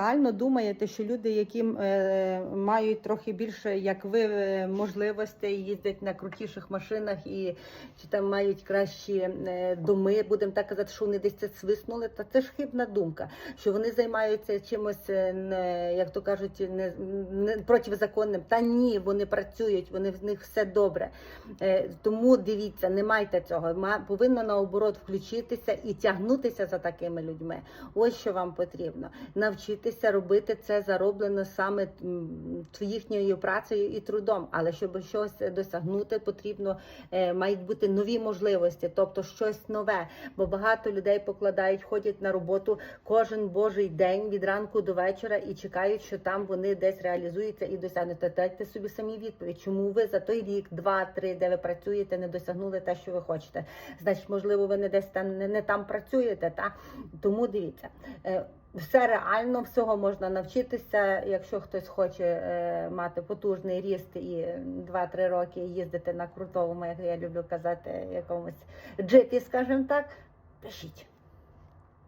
Реально думаєте, що люди, які е, мають трохи більше, як ви, е, можливостей, їздять на крутіших машинах і чи там мають кращі е, доми, будемо так казати, що вони десь це свиснули, та це ж хибна думка, що вони займаються чимось, е, не, як то кажуть, не, не протизаконним. Та ні, вони працюють, вони в них все добре. Е, тому дивіться, не майте цього. Ма- повинно наоборот включитися і тягнутися за такими людьми. Ось що вам потрібно. Навчитися робити це зароблено саме їхньою працею і трудом. Але щоб щось досягнути, потрібно е, мають бути нові можливості, тобто щось нове. Бо багато людей покладають, ходять на роботу кожен божий день від ранку до вечора і чекають, що там вони десь реалізуються і досягнуть. Дайте собі самі відповідь, чому ви за той рік, два-три, де ви працюєте, не досягнули те, що ви хочете. Значить, можливо, ви не десь там не, не там працюєте. Та тому дивіться. Все реально, всього можна навчитися. Якщо хтось хоче е, мати потужний ріст і 2-3 роки їздити на крутовому, як я люблю казати, якомусь джипі, скажімо так, пишіть.